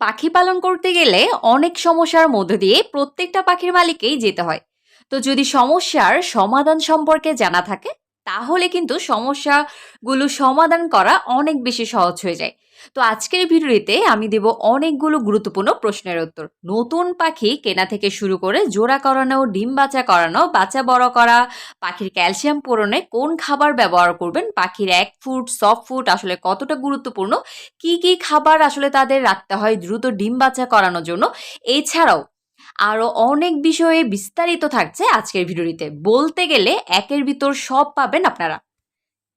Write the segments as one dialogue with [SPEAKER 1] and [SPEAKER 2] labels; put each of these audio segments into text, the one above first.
[SPEAKER 1] পাখি পালন করতে গেলে অনেক সমস্যার মধ্য দিয়ে প্রত্যেকটা পাখির মালিকেই যেতে হয়। তো যদি সমস্যার সমাধান সম্পর্কে জানা থাকে তাহলে কিন্তু সমস্যাগুলো সমাধান করা অনেক বেশি সহজ হয়ে যায়। তো আজকের ভিডিওতে আমি দেব অনেকগুলো গুরুত্বপূর্ণ প্রশ্নের উত্তর। নতুন পাখি কেনা থেকে শুরু করে জোড়া করানো, ডিম বাচ্চা করানো বাচ্চা বড় করা, পাখির ক্যালসিয়াম পূরণে কোন খাবার ব্যবহার করবেন, পাখির এক ফুট সফট ফুড আসলে কতটা গুরুত্বপূর্ণ, কি কি খাবার আসলে তাদের রাখতে হয় দ্রুত ডিম বাচ্চা করানোর জন্য, এছাড়াও আরও অনেক বিষয়ে বিস্তারিত থাকছে আজকের ভিডিওটিতে। বলতে গেলে একের ভিতর সব পাবেন আপনারা।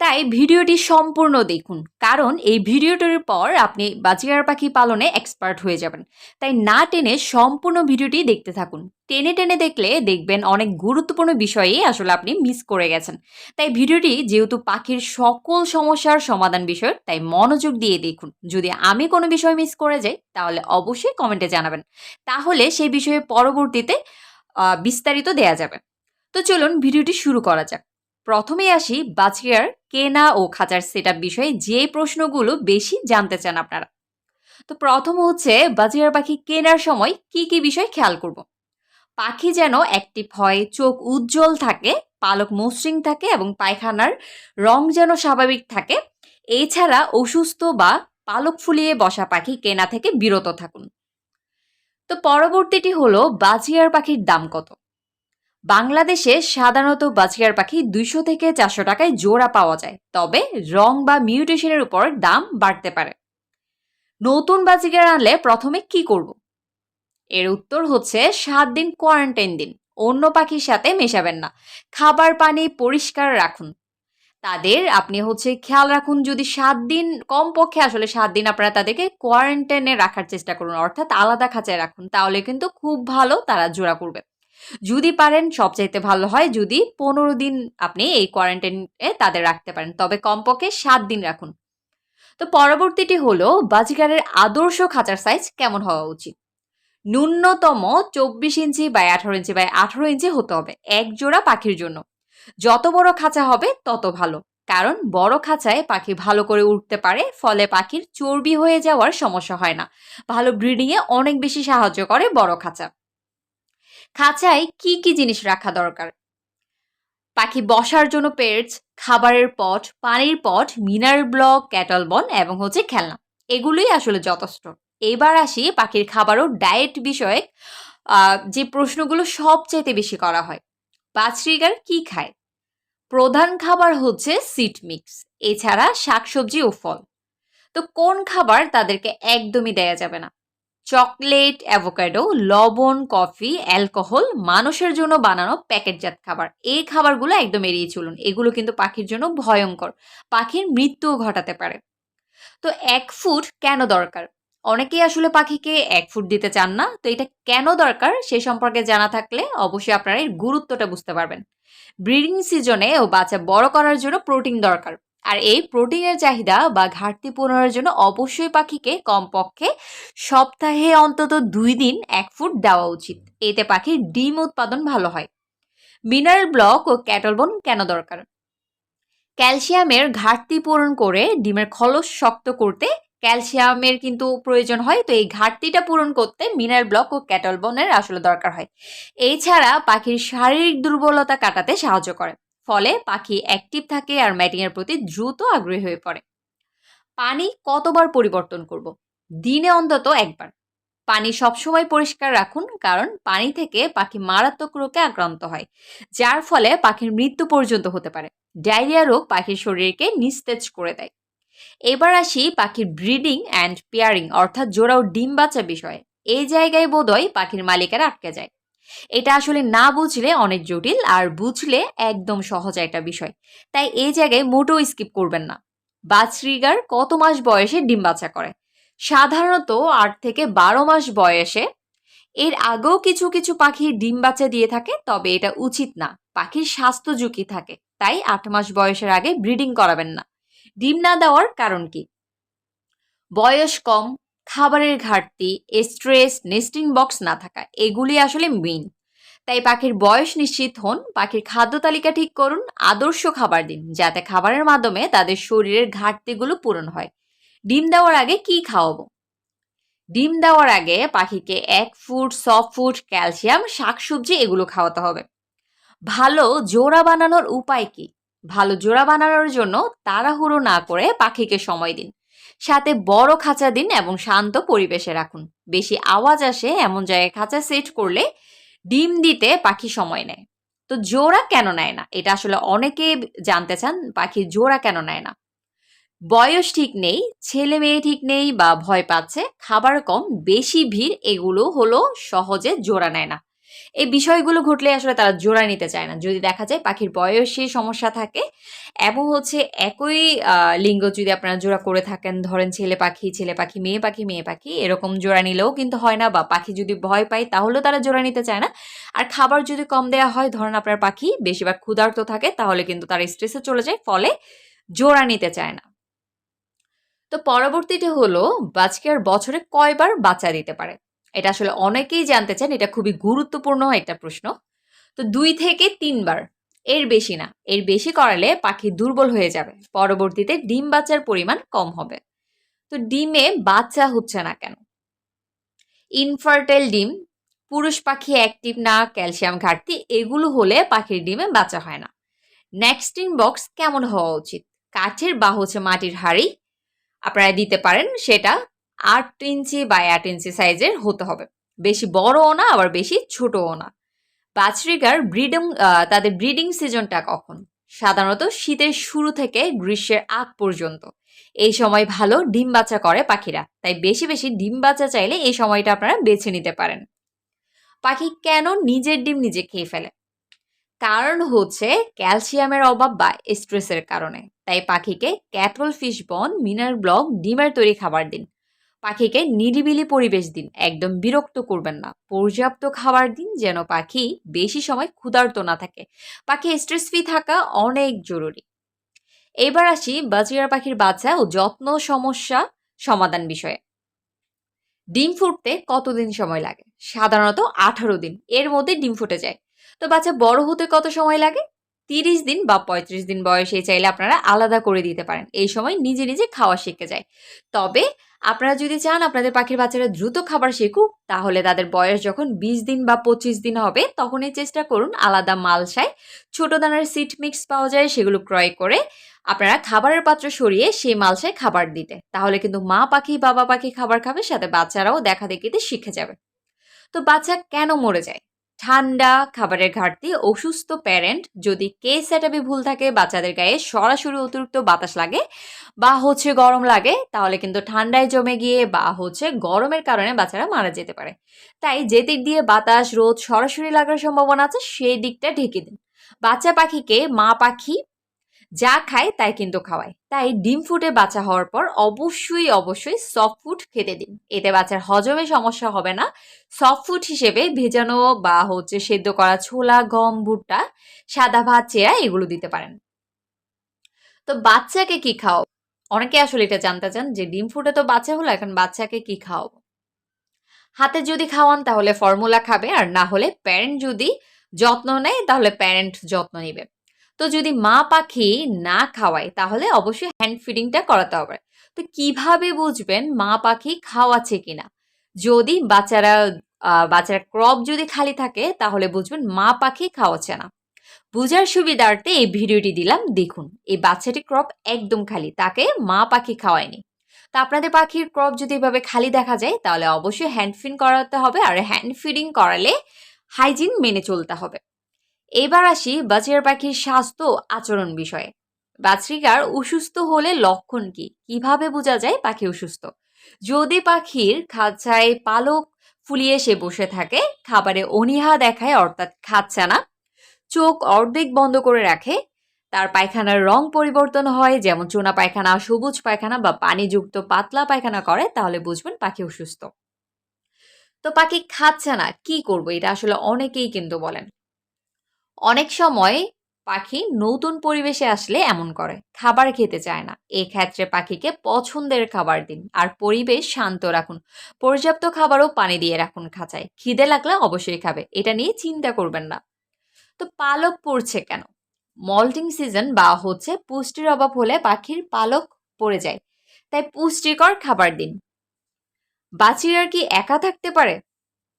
[SPEAKER 1] তাই ভিডিওটি সম্পূর্ণ দেখুন। কারণ এই ভিডিওটির পর আপনি বাজিয়ার পাখি পালনে এক্সপার্ট হয়ে যাবেন। তাই না টেনে সম্পূর্ণ ভিডিওটি দেখতে থাকুন। টেনে টেনে দেখলে দেখবেন অনেক গুরুত্বপূর্ণ বিষয়ে আসলে আপনি মিস করে গেছেন। তাই ভিডিওটি যেহেতু পাখির সকল সমস্যার সমাধান বিষয়, তাই মনোযোগ দিয়ে দেখুন। যদি আমি কোনো বিষয় মিস করে যাই, তাহলে অবশ্যই কমেন্টে জানাবেন। তাহলে সেই বিষয়ে পরবর্তীতে বিস্তারিত দেয়া যাবে। তো চলুন ভিডিওটি শুরু করা যাক। প্রথমেই আসি বাচিয়ার কেনা ও খাঁচার সেট বিষয়ে যে প্রশ্নগুলো বেশি জানতে চান আপনারা। তো প্রথম হচ্ছে বাজিয়ার পাখি কেনার সময় কি কি বিষয় খেয়াল করব? পাখি যেন অ্যাক্টিভ হয় চোখ উজ্জ্বল থাকে, পালক মসৃণ থাকে এবং পায়খানার রং যেন স্বাভাবিক থাকে। এছাড়া অসুস্থ বা পালক ফুলিয়ে বসা পাখি কেনা থেকে বিরত থাকুন। তো পরবর্তীটি হলো বাজিয়ার পাখির দাম কত? বাংলাদেশে সাধারণত বাজিয়ার পাখি দুইশো থেকে চারশো টাকায় জোড়া পাওয়া যায়। তবে রং বা মিউটেশনের উপর দাম বাড়তে পারে। নতুন বাজিকার আনলে প্রথমে কি করব? এর উত্তর হচ্ছে সাত দিন কোয়ারেন্টাইন দিন। অন্য পাখির সাথে মেশাবেন না। খাবার পানি পরিষ্কার রাখুন। তাদের আপনি হচ্ছে খেয়াল রাখুন যদি সাত দিন কমপক্ষে আসলে সাত দিন আপনারা তাদেরকে কোয়ারেন্টাইনে রাখার চেষ্টা করুন, অর্থাৎ আলাদা খাঁচায় রাখুন, তাহলে কিন্তু খুব ভালো তারা জোড়া করবে। যদি পারেন, সবচাইতে ভালো হয় যদি পনেরো দিন আপনি এই কোয়ারেন্টাইনে তাদের রাখতে পারেন। তবে কমপক্ষে সাত দিন রাখুন। তো পরবর্তীটি হলো বাজিকারের আদর্শ খাঁচার সাইজ কেমন হওয়া উচিত? ন্যূনতম চব্বিশ ইঞ্চি বাই আঠারো ইঞ্চি বাই আঠারো ইঞ্চি হতে হবে এক জোড়া পাখির জন্য। যত বড় খাঁচা হবে তত ভালো। কারণ বড় খাঁচায় পাখি ভালো করে উঠতে পারে, ফলে পাখির চর্বি হয়ে যাওয়ার সমস্যা হয় না। ভালো ব্রিডিংয়ে অনেক বেশি সাহায্য করে বড় খাঁচা। খাঁচায় কি কি জিনিস রাখা দরকার? পাখি বসার জন্য পেটস খাবারের পট, পানির পট মিনারেল ব্লক, ক্যাটল বন এবং হচ্ছে খেলনা। এগুলোই আসলে যথেষ্ট। এবার আসি পাখির খাবার ও ডায়েট বিষয়ে যে প্রশ্নগুলো সবচাইতে বেশি করা হয়। বাছরিগার কি খায়? প্রধান খাবার হচ্ছে সিট মিক্স, এছাড়া শাকসবজি ও ফল। তো কোন খাবার তাদেরকে একদমই দেয়া যাবে না? চকলেট, অ্যাভোকাডো, লবণ, কফি, অ্যালকোহল মানুষের জন্য বানানো প্যাকেটজাত খাবার। এই খাবারগুলো একদম এড়িয়ে চলুন। এগুলো কিন্তু পাখির জন্য ভয়ঙ্কর। পাখির মৃত্যুও ঘটাতে পারে। তো এক ফুট কেন দরকার? অনেকেই আসলে পাখিকে এক ফুট দিতে চান না। তো এটা কেন দরকার সে সম্পর্কে জানা থাকলে অবশ্যই আপনারা এর গুরুত্বটা বুঝতে পারবেন। ব্রিডিং সিজনে ও বাচ্চা বড় করার জন্য প্রোটিন দরকার। আর এই প্রোটিনের চাহিদা বা ঘাটতি পূরণের জন্য অবশ্যই পাখিকে কমপক্ষে সপ্তাহে অন্তত দুই দিন এক ফুট দেওয়া উচিত। এতে পাখির ডিম উৎপাদন ভালো হয়। মিনারেল ব্লক ও ক্যাটলবন কেন দরকার? ক্যালসিয়ামের ঘাটতি পূরণ করে ডিমের খলস শক্ত করতে ক্যালসিয়ামের কিন্তু প্রয়োজন হয়। তো এই ঘাটতিটা পূরণ করতে মিনারেল ব্লক ও ক্যাটলবনের আসলে দরকার হয়। এছাড়া পাখির শারীরিক দুর্বলতা কাটাতে সাহায্য করে। ফলে পাখি অ্যাক্টিভ থাকে আর ম্যাটিংয়ের প্রতি দ্রুত আগ্রহী হয়ে পড়ে। পানি কতবার পরিবর্তন করব? দিনে অন্তত একবার। পানি সবসময় পরিষ্কার রাখুন কারণ পানি থেকে পাখি মারাত্মক রোগে আক্রান্ত হয়, যার ফলে পাখির মৃত্যু পর্যন্ত হতে পারে। ডায়রিয়া রোগ পাখির শরীরকে নিস্তেজ করে দেয়। এবার আসি পাখির ব্রিডিং অ্যান্ড পেয়ারিং অর্থাৎ জোড়া ও ডিম বাচ্চা বিষয়ে। এই জায়গায় বোধহয় পাখির মালিকেরা আটকে যায়। এটা আসলে না বুঝলে অনেক জটিল আর বুঝলে একদম সহজ একটা বিষয়। তাই এই জায়গায় মোটেও স্কিপ করবেন না। বাছরিগার কত মাস বয়সে ডিম বাচ্চা করে? সাধারণত আট থেকে বারো মাস বয়সে। এর আগেও কিছু কিছু পাখি ডিম বাচ্চা দিয়ে থাকে, তবে এটা উচিত না। পাখির স্বাস্থ্য ঝুঁকি থাকে, তাই আট মাস বয়সের আগে ব্রিডিং করাবেন না। ডিম না দেওয়ার কারণ কি? বয়স কম খাবারের ঘাটতি স্ট্রেস নেস্টিং বক্স না থাকা, এগুলি আসলে মেইন তাই পাখির বয়স নিশ্চিত হন, পাখির খাদ্য তালিকা ঠিক করুন, আদর্শ খাবার দিন, যাতে খাবারের মাধ্যমে তাদের শরীরের ঘাটতিগুলো পূরণ হয়। ডিম দেওয়ার আগে কি খাওয়াবো? ডিম দেওয়ার আগে পাখিকে এক ফুট সফট ফুড ক্যালসিয়াম শাকসবজি এগুলো খাওয়াতে হবে। ভালো জোড়া বানানোর উপায় কি? ভালো জোড়া বানানোর জন্য তাড়াহুড়ো না করে পাখিকে সময় দিন। সাথে বড় খাঁচা দিন এবং শান্ত পরিবেশে রাখুন। বেশি আওয়াজ আসে এমন জায়গায় খাঁচা সেট করলে ডিম দিতে পাখি সময় নেয়। তো জোড়া কেন নেয় না? এটা আসলে অনেকে জানতে চান পাখি জোড়া কেন নেয় না? বয়স ঠিক নেই, ছেলে মেয়ে ঠিক নেই বা ভয় পাচ্ছে, খাবার কম, বেশি ভিড়, এগুলো হলো সহজে জোড়া নেয় না। এই বিষয়গুলো ঘটলে আসলে তারা জোড়া নিতে চায় না। যদি দেখা যায় পাখির বয়সে সমস্যা থাকে এবং হচ্ছে একই লিঙ্গ যদি আপনারা জোড়া করে থাকেন, ধরেন ছেলে পাখি ছেলে পাখি, মেয়ে পাখি মেয়ে পাখি, এরকম জোড়া নিলেও কিন্তু হয় না বা পাখি যদি ভয় পায় তাহলেও তারা জোড়া নিতে চায় না। আর খাবার যদি কম দেওয়া হয়, ধরেন আপনার পাখি বেশিরভাগ ক্ষুধার্ত থাকে তাহলে কিন্তু তার স্ট্রেসে চলে যায়, ফলে জোড়া নিতে চায় না। তো পরবর্তীতে হলো, বাজকে আর বছরে কয়বার বাচ্চা দিতে পারে? এটা আসলে অনেকেই জানতে চান, এটা খুবই গুরুত্বপূর্ণ একটা প্রশ্ন। তো দুই থেকে তিনবার, এর বেশি না, এর বেশি করালে পাখি দুর্বল হয়ে যাবে, পরবর্তীতে ডিম বাচ্চার পরিমাণ কম হবে। তো ডিমে বাচ্চা হচ্ছে না কেন? ইনফার্টাইল ডিম, পুরুষ পাখি অ্যাক্টিভ না, ক্যালসিয়াম ঘাটতি, এগুলো হলে পাখির ডিমে বাচ্চা হয় না। নেক্সটিং বক্স কেমন হওয়া উচিত? কাঠের বা হচ্ছে মাটির হাড়ি, আপনারা দিতে পারেন সেটা আট ইঞ্চি বাই আট ইঞ্চি সাইজের হতে হবে। বেশি বড়ও না, আবার বেশি ছোটও না। বাছরিকার ব্রিডিং তাদের ব্রিডিং সিজনটা কখন? সাধারণত শীতের শুরু থেকে গ্রীষ্মের আগ পর্যন্ত। এই সময় ভালো ডিম বাচ্চা করে পাখিরা, তাই বেশি বেশি ডিম বাচ্চা চাইলে এই সময়টা আপনারা বেছে নিতে পারেন। পাখি কেন নিজের ডিম নিজে খেয়ে ফেলে? কারণ হচ্ছে ক্যালসিয়ামের অভাব বা স্ট্রেসের কারণে। তাই পাখিকে ক্যাটল ফিশ বন, মিনার ব্লক, ডিমের তৈরি খাবার দিন। পাখিকে নিরিবিলি পরিবেশ দিন, একদম বিরক্ত করবেন না। পর্যাপ্ত খাবার দিন যেন পাখি বেশি সময় ক্ষুধার্ত না থাকে। পাখি স্ট্রেস ফ্রি থাকা অনেক জরুরি। এবার আসি বাজিয়ার পাখির বাচ্চা ও যত্ন সমস্যা সমাধান বিষয়ে। ডিম ফুটতে কতদিন সময় লাগে? সাধারণত আঠারো দিন, এর মধ্যে ডিম ফুটে যায়। তো বাচ্চা বড় হতে কত সময় লাগে? তিরিশ দিন বা পঁয়ত্রিশ দিন বয়সে চাইলে আপনারা আলাদা করে দিতে পারেন। এই সময় নিজে নিজে খাওয়া শিখে যায়। তবে আপনারা যদি চান আপনাদের পাখির বাচ্চারা দ্রুত খাবার শিখুক, তাহলে তাদের বয়স যখন বিশ দিন বা পঁচিশ দিন হবে, তখনই চেষ্টা করুন আলাদা মালসায় ছোট দানার সিট মিক্স পাওয়া যায়, সেগুলো ক্রয় করে আপনারা খাবারের পাত্র সরিয়ে সেই মালসায় খাবার দিতে। তাহলে কিন্তু মা পাখি, বাবা পাখি খাবার খাবে, সাথে বাচ্চারাও দেখা দেখিতে শিখে যাবে। তো বাচ্চা কেন মরে যায়? ঠান্ডা খাবারের ঘাটতি, অসুস্থ প্যারেন্ট যদি কে সেটআপে ভুল থাকে, বাচ্চাদের গায়ে সরাসরি অতিরিক্ত বাতাস লাগে বা হচ্ছে গরম লাগে, তাহলে কিন্তু ঠান্ডায় জমে গিয়ে বা হচ্ছে গরমের কারণে বাচ্চারা মারা যেতে পারে। তাই যে দিক দিয়ে বাতাস, রোদ সরাসরি লাগার সম্ভাবনা আছে, সেই দিকটা ঢেকে দিন। বাচ্চা পাখিকে, মা পাখি যা খায় তাই কিন্তু খাওয়ায়। তাই ডিম ফুটে বাচ্চা হওয়ার পর অবশ্যই অবশ্যই সফট ফুড খেতে দিন। এতে বাচ্চার হজমে সমস্যা হবে না। সফট ফুড হিসেবে ভেজানো বা হচ্ছে সেদ্ধ করা ছোলা, গম, ভুট্টা, সাদা ভাত, চেরা এগুলো দিতে পারেন। তো বাচ্চাকে কি খাও অনেকে আসলে এটা জানতে চান যে ডিম ফুটে তো বাচ্চা হলো, এখন বাচ্চাকে কি খাওয়াবো? হাতে যদি খাওয়ান তাহলে ফর্মুলা খাবে, আর না হলে প্যারেন্ট যদি যত্ন নেয় তাহলে প্যারেন্ট যত্ন নেবে। তো যদি মা পাখি না খাওয়ায়, তাহলে অবশ্যই হ্যান্ড ফিডিংটা করাতে হবে। তো কীভাবে বুঝবেন মা পাখি খাওয়াচ্ছে কিনা? যদি বাচ্চারা বাচ্চারা ক্রপ যদি খালি থাকে, তাহলে বুঝবেন মা পাখি খাওয়াচ্ছে না। বুঝার সুবিধার্থে এই ভিডিওটি দিলাম, দেখুন। এই বাচ্চাটি ক্রপ একদম খালি, তাকে মা পাখি খাওয়ায়নি। তো আপনাদের পাখির ক্রপ যদি এভাবে খালি দেখা যায়, তাহলে অবশ্যই হ্যান্ড ফিড করাতে হবে, আর হ্যান্ড ফিডিং করালে হাইজিন মেনে চলতে হবে। এবার আসি বাচ্চার পাখির স্বাস্থ্য আচরণ বিষয়ে। বাছরিকার অসুস্থ হলে লক্ষণ কি? কীভাবে বোঝা যায় পাখি অসুস্থ? যদি পাখির খাঁচায় পালক ফুলিয়ে সে বসে থাকে, খাবারে অনীহা দেখায়, অর্থাৎ খাচ্ছে না, চোখ অর্ধেক বন্ধ করে রাখে, তার পায়খানার রং পরিবর্তন হয়, যেমন চুনা পায়খানা, সবুজ পায়খানা বা পানিযুক্ত পাতলা পায়খানা করে, তাহলে বুঝবেন পাখি অসুস্থ। তো পাখি খাচ্ছে না, কি করব? এটা আসলে অনেকেই কিন্তু বলেন। অনেক সময় পাখি নতুন পরিবেশে আসলে এমন করে, খাবার খেতে চায় না। এই ক্ষেত্রে পাখিকে পছন্দের খাবার দিন আর পরিবেশ শান্ত রাখুন। পর্যাপ্ত খাবারও পানি দিয়ে রাখুন খাঁচায়। খিদে লাগলে অবশ্যই খাবে, এটা নিয়ে চিন্তা করবেন না। তো পালক পড়ছে কেন? মল্টিং সিজন বা হচ্ছে পুষ্টির অভাব হলে পাখির পালক পড়ে যায়, তাই পুষ্টিকর খাবার দিন। বাচিরার কি একা থাকতে পারে?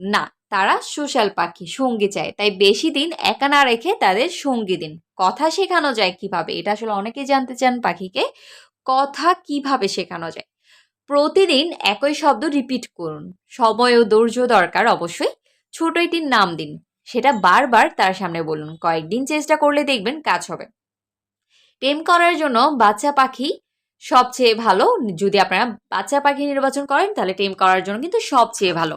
[SPEAKER 1] না তারা সোশ্যাল পাখি, সঙ্গী চায়। তাই বেশি দিন একা না রেখে তাদের সঙ্গী দিন। কথা শেখানো যায় কীভাবে? এটা আসলে অনেকেই জানতে চান পাখিকে। কথা কীভাবে শেখানো যায়? প্রতিদিন একই শব্দ রিপিট করুন। সময় ও ধৈর্য দরকার অবশ্যই। ছোট একটির নাম দিন। সেটা বারবার তার সামনে বলুন। কয়েকদিন চেষ্টা করলে দেখবেন কাজ হবে। টেম করার জন্য বাচ্চা পাখি সবচেয়ে ভালো। যদি আপনারা বাচ্চা পাখি নির্বাচন করেন, তাহলে টেম করার জন্য কিন্তু সবচেয়ে ভালো।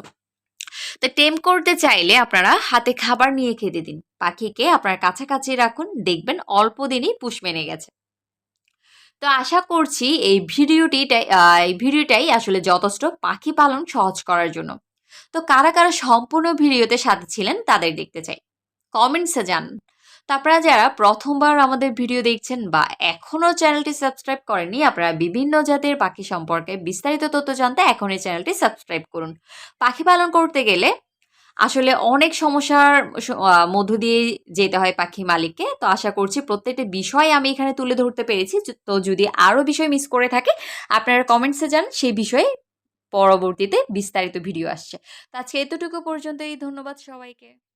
[SPEAKER 1] তো টেম করতে চাইলে আপনারা হাতে খাবার নিয়ে খেতে দিন। পাখিকে আপনার কাছাকাছি রাখুন, দেখবেন অল্প দিনই পুষ মেনে গেছে। তো আশা করছি এই ভিডিওটি এই ভিডিওটাই আসলে যথেষ্ট পাখি পালন সহজ করার জন্য। তো কারা কারা সম্পূর্ণ ভিডিওতে সাথে ছিলেন তাদের দেখতে চাই। কমেন্টসে জান তো আপনারা যারা প্রথমবার আমাদের ভিডিও দেখছেন বা এখনও চ্যানেলটি সাবস্ক্রাইব করেননি, আপনারা বিভিন্ন জাতের পাখি সম্পর্কে বিস্তারিত তথ্য জানতে এখন এই চ্যানেলটি সাবস্ক্রাইব করুন। পাখি পালন করতে গেলে আসলে অনেক সমস্যার মধ্য দিয়ে যেতে হয় পাখি মালিককে। তো আশা করছি প্রত্যেকটা বিষয় আমি এখানে তুলে ধরতে পেরেছি। তো যদি আরও বিষয় মিস করে থাকে, আপনারা কমেন্টসে যান, সেই বিষয়ে পরবর্তীতে বিস্তারিত ভিডিও আসছে। তো আজকে এতটুকু পর্যন্তই, ধন্যবাদ সবাইকে।